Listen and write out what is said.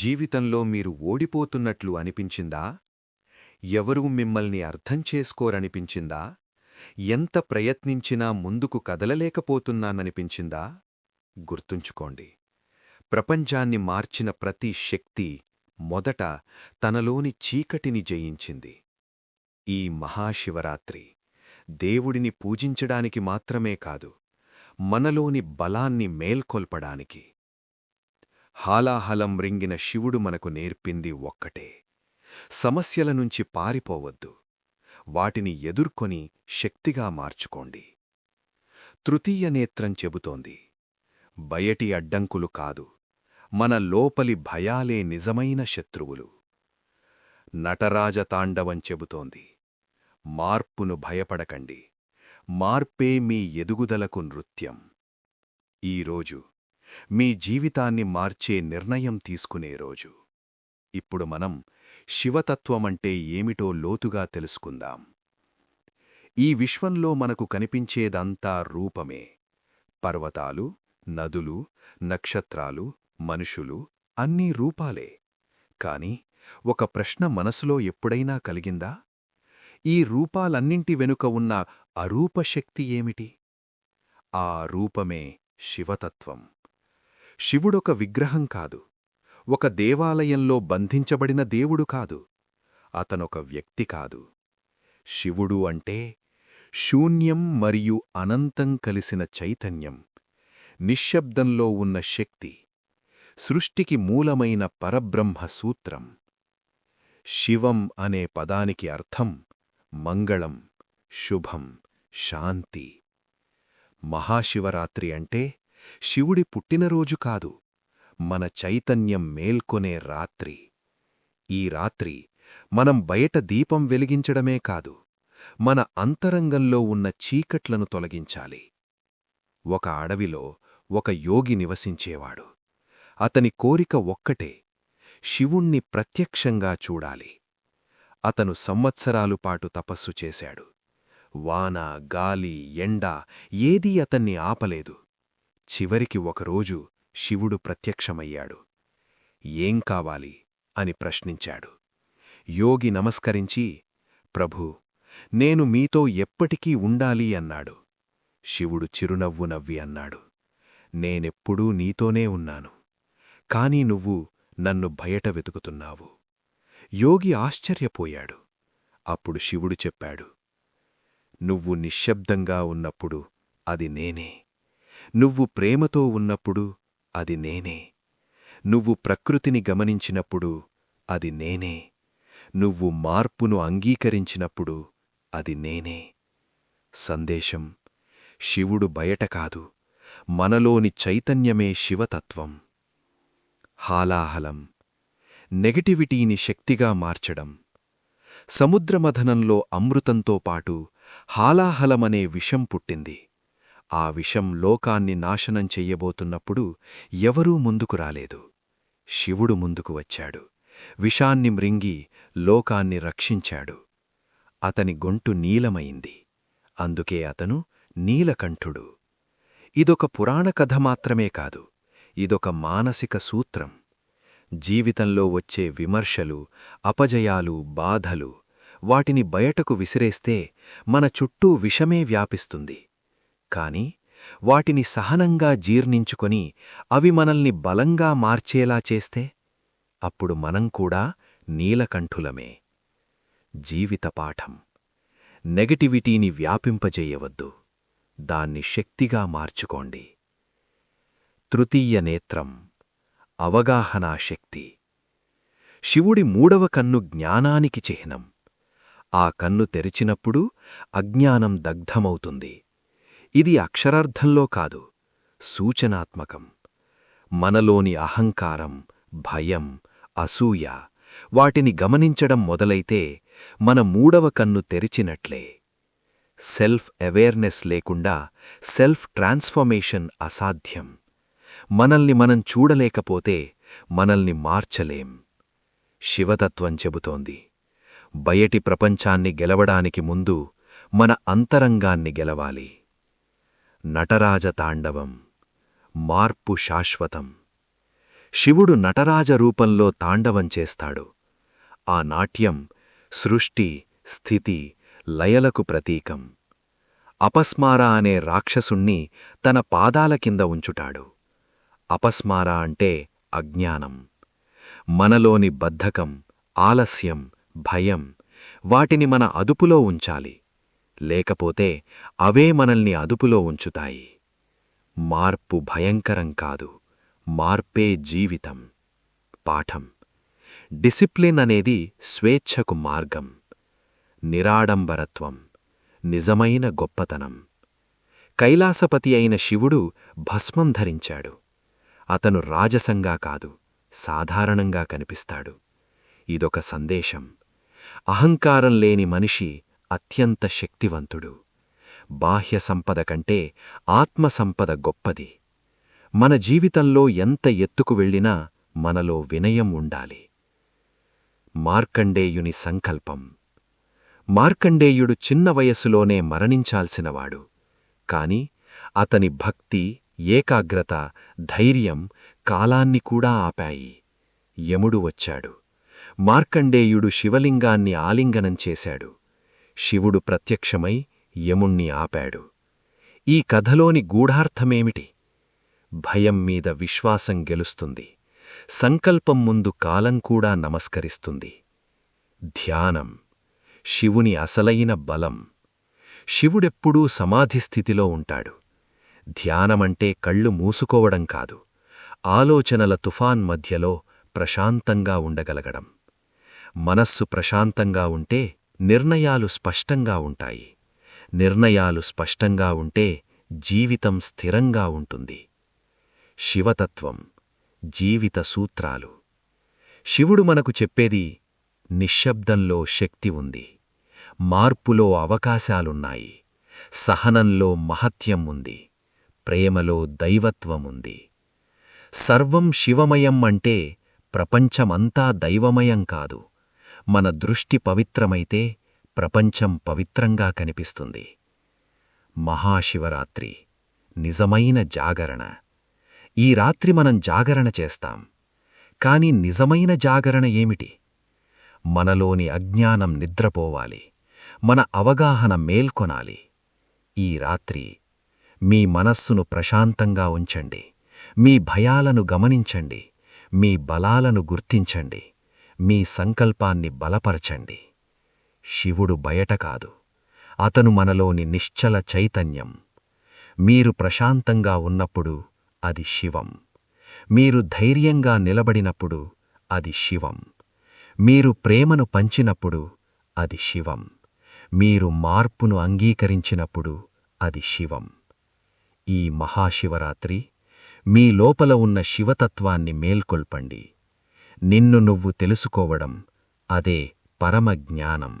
జీవితంలో మీరు ఓడిపోతున్నట్లు అనిపించిందా? ఎవరూ మిమ్మల్ని అర్థం చేసుకోరనిపించిందా? ఎంత ప్రయత్నించినా ముందుకు కదలలేకపోతున్నాననిపించిందా? గుర్తుంచుకోండి ప్రపంచాన్ని మార్చిన ప్రతి శక్తి మొదట తనలోని చీకటిని జయించింది. ఈ మహాశివరాత్రి దేవుడిని పూజించడానికి మాత్రమే కాదు మనలోని బలాన్ని మేల్కొల్పడానికి. హాలాహలం రింగిన శివుడు మనకు నేర్పింది ఒక్కటే. సమస్యల నుంచి పారిపోవద్దు. వాటిని ఎదుర్కొని శక్తిగా మార్చుకోండి. తృతీయ నేత్రం చెబుతోంది. బయటి అడ్డంకులు కాదు. మన లోపలి భయాలే నిజమైన శత్రువులు. నటరాజతాండవం చెబుతోంది. మార్పును భయపడకండి. మార్పే మీ ఎదుగుదలకు నృత్యం. ఈరోజు మీ జీవితాన్ని మార్చే నిర్ణయం తీసుకునే రోజు. ఇప్పుడు మనం శివతత్వమంటే ఏమిటో లోతుగా తెలుసుకుందాం. ఈ విశ్వంలో మనకు కనిపించేదంతా రూపమే. పర్వతాలు నదులు నక్షత్రాలు మనుషులు అన్నీ రూపాలే. కాని ఒక ప్రశ్న మనసులో ఎప్పుడైనా కలిగిందా? ఈ రూపాలన్నింటి వెనుక ఉన్న అరూపశక్తి ఏమిటి? ఆ రూపమే శివతత్వం. శివుడొక విగ్రహం కాదు. ఒక దేవాలయంలో బంధించబడిన దేవుడు కాదు. అతనొక వ్యక్తి కాదు. శివుడు అంటే శూన్యం మరియు అనంతం కలిసిన చైతన్యం నిశ్శబ్దంలో ఉన్న శక్తి సృష్టికి మూలమైన పరబ్రహ్మ సూత్రం. శివం అనే పదానికి అర్థం మంగళం శుభం శాంతి. మహాశివరాత్రి అంటే శివుడి పుట్టినరోజు కాదు మన చైతన్యం మేల్కొనే రాత్రి. ఈ రాత్రి మనం బయట దీపం వెలిగించడమే కాదు మన అంతరంగంలో ఉన్న చీకట్లను తొలగించాలి. ఒక అడవిలో ఒక యోగి నివసించేవాడు. అతని కోరిక ఒక్కటే శివుణ్ణి ప్రత్యక్షంగా చూడాలి. అతను సంవత్సరాలు పాటు తపస్సు చేశాడు. వాన గాలి ఎండ ఏదీ అతన్ని ఆపలేదు. చివరికి ఒకరోజు శివుడు ప్రత్యక్షమయ్యాడు. ఏం కావాలి? అని ప్రశ్నించాడు. యోగి నమస్కరించి ప్రభూ నేను మీతో ఎప్పటికీ ఉండాలి అన్నాడు. శివుడు చిరునవ్వు నవ్వి అన్నాడు. నేనెప్పుడూ నీతోనే ఉన్నాను. కాని నువ్వు నన్ను బయట వెతుకుతున్నావు. యోగి ఆశ్చర్యపోయాడు. అప్పుడు శివుడు చెప్పాడు. నువ్వు నిశ్శబ్దంగా ఉన్నప్పుడు అది నేనే. నువ్వు ప్రేమతో ఉన్నప్పుడు అది నేనే. నువ్వు ప్రకృతిని గమనించినప్పుడు అది నేనే. నువ్వు మార్పును అంగీకరించినప్పుడు అది నేనే. సందేశం శివుడు బయట కాదు మనలోని చైతన్యమే శివతత్వం. హాలాహలం నెగటివిటీని శక్తిగా మార్చడం. సముద్రమథనంలో అమృతంతో పాటు హాలాహలమనే విషం పుట్టింది. ఆ విషం లోకాన్ని నాశనం చెయ్యబోతున్నప్పుడు ఎవరూ ముందుకు రాలేదు. శివుడు ముందుకు వచ్చాడు. విషాన్ని మ్రింగి లోకాన్ని రక్షించాడు. అతని గొంటు నీలమైంది. అందుకే అతను నీలకంఠుడు. ఇదొక పురాణ కథ మాత్రమే కాదు. ఇదొక మానసిక సూత్రం. జీవితంలో వచ్చే విమర్శలు అపజయాలు బాధలు వాటిని బయటకు విసిరేస్తే మన చుట్టూ విషమే వ్యాపిస్తుంది. కాని వాటిని సహనంగా జీర్ణించుకొని అవి మనల్ని బలంగా మార్చేలా చేస్తే అప్పుడు మనం కూడా నీలకంఠులమే. జీవితపాఠం నెగటివిటీని వ్యాపింపజేయవద్దు. దాన్ని శక్తిగా మార్చుకోండి. తృతీయ నేత్రం. అవగాహనా శక్తి. శివుడి మూడవ కన్ను జ్ఞానానికి చిహ్నం. ఆ కన్ను తెరిచినప్పుడు అజ్ఞానం దగ్ధమవుతుంది. ఇది అక్షరార్థంలో కాదు సూచనాత్మకం. మనలోని అహంకారం భయం అసూయ వాటిని గమనించడం మొదలైతే మన మూడవ కన్ను తెరిచినట్లే. సెల్ఫ్ అవేర్నెస్ లేకుండా సెల్ఫ్ ట్రాన్స్ఫర్మేషన్ అసాధ్యం. మనల్ని మనం చూడలేకపోతే మనల్ని మార్చలేం. శివతత్వం చెబుతోంది. బయటి ప్రపంచాన్ని గెలవడానికి ముందు మన అంతరంగాన్ని గెలవాలి. నటరాజతాండవం మార్పు శాశ్వతం. శివుడు నటరాజ రూపంలో తాండవం చేస్తాడు. ఆ నాట్యం సృష్టి స్థితి లయలకు ప్రతీకం. అపస్మార అనే రాక్షసుణ్ణి తన పాదాల కింద ఉంచుటాడు అపస్మార అంటే అజ్ఞానం. మనలోని బద్ధకం ఆలస్యం భయం వాటిని మన అదుపులో ఉంచాలి. లేకపోతే అవే మనల్ని అదుపులో ఉంచుతాయి. మార్పు భయంకరం కాదు మార్పే జీవితం. పాఠం. డిసిప్లిన్ అనేది స్వేచ్ఛకు మార్గం. నిరాడంబరత్వం. నిజమైన గొప్పతనం. కైలాసపతి అయిన శివుడు భస్మం ధరించాడు. అతను రాజసంగా కాదు సాధారణంగా కనిపిస్తాడు. ఇదొక సందేశం. అహంకారం లేని మనిషి అత్యంత శక్తివంతుడు. బాహ్య సంపద కంటే ఆత్మసంపద గొప్పది. మన జీవితంలో ఎంత ఎత్తుకు వెళ్ళినా మనలో వినయం ఉండాలి. మార్కండేయుని సంకల్పం. మార్కండేయుడు చిన్న వయసులోనే మరణించాల్సినవాడు. కాని అతని భక్తి ఏకాగ్రత ధైర్యం కాలాన్ని కూడా ఆపాయి. యముడు వచ్చాడు. మార్కండేయుడు శివలింగాన్ని ఆలింగనం చేశాడు. శివుడు ప్రత్యక్షమై యముణ్ణి ఆపాడు. ఈ కథలోని గూఢార్థమేమిటి? భయం మీద విశ్వాసం గెలుస్తుంది. సంకల్పం ముందు కాలం కూడా నమస్కరిస్తుంది. ధ్యానం. శివుని అసలైన బలం. శివుడెప్పుడూ సమాధిస్థితిలో ఉంటాడు. ధ్యానమంటే కళ్ళు మూసుకోవడం కాదు. ఆలోచనల తుఫాన్ మధ్యలో ప్రశాంతంగా ఉండగలగడం. మనస్సు ప్రశాంతంగా ఉంటే నిర్ణయాలు స్పష్టంగా ఉంటాయి. నిర్ణయాలు స్పష్టంగా ఉంటే జీవితం స్థిరంగా ఉంటుంది. శివతత్వం జీవిత సూత్రాలు. శివుడు మనకు చెప్పేది నిశ్శబ్దంలో శక్తి ఉంది. మార్పులో అవకాశాలున్నాయి. సహనంలో మహత్యం ఉంది. ప్రేమలో దైవత్వముంది సర్వం శివమయం అంటే ప్రపంచమంతా దైవమయం కాదు. మన దృష్టి పవిత్రమైతే ప్రపంచం పవిత్రంగా కనిపిస్తుంది. మహాశివరాత్రి నిజమైన జాగరణ. ఈ రాత్రి మనం జాగరణ చేస్తాం. కాని నిజమైన జాగరణ ఏమిటి? మనలోని అజ్ఞానం నిద్రపోవాలి. మన అవగాహన మేల్కొనాలి. ఈ రాత్రి మీ మనస్సును ప్రశాంతంగా ఉంచండి. మీ భయాలను గమనించండి. మీ బలాలను గుర్తించండి. మీ సంకల్పాన్ని బలపరచండి. శివుడు బయట కాదు. అతను మనలోని నిశ్చల చైతన్యం. మీరు ప్రశాంతంగా ఉన్నప్పుడు అది శివం. మీరు ధైర్యంగా నిలబడినప్పుడు అది శివం. మీరు ప్రేమను పంచినప్పుడు అది శివం. మీరు మార్పును అంగీకరించినప్పుడు అది శివం. ఈ మహాశివరాత్రి మీ లోపల ఉన్న శివతత్వాన్ని మేల్కొల్పండి. నిన్ను నువ్వు తెలుసుకోవడం అదే పరమజ్ఞానం.